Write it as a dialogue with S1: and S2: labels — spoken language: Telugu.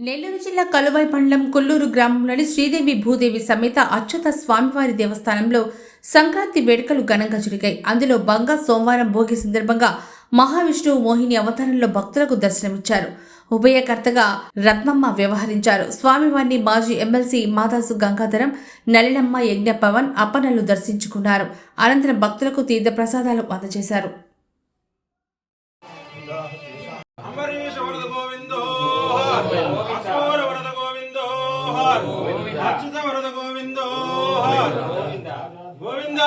S1: నెల్లూరు జిల్లా కలువై మండలం కొల్లూరు గ్రామంలోని శ్రీదేవి భూదేవి సమేత అచ్యుత స్వామివారి దేవస్థానంలో సంక్రాంతి వేడుకలు ఘనంగా జరిగాయి. అందులో బంగా సోమవారం భోగి సందర్భంగా మహావిష్ణువు మోహిని అవతారంలో భక్తులకు దర్శనమిచ్చారు. ఉభయకర్తగా రత్నమ్మ వ్యవహరించారు. స్వామివారిని మాజీ ఎమ్మెల్సీ మాదాసు గంగాధరం నలినమ్మ యజ్ఞ పవన్ అప్పనలు దర్శించుకున్నారు. అనంతరం భక్తులకు తీర్థ ప్రసాదాలు అందజేశారు. అచ్యుత వరద గోవిందో. గోవింద?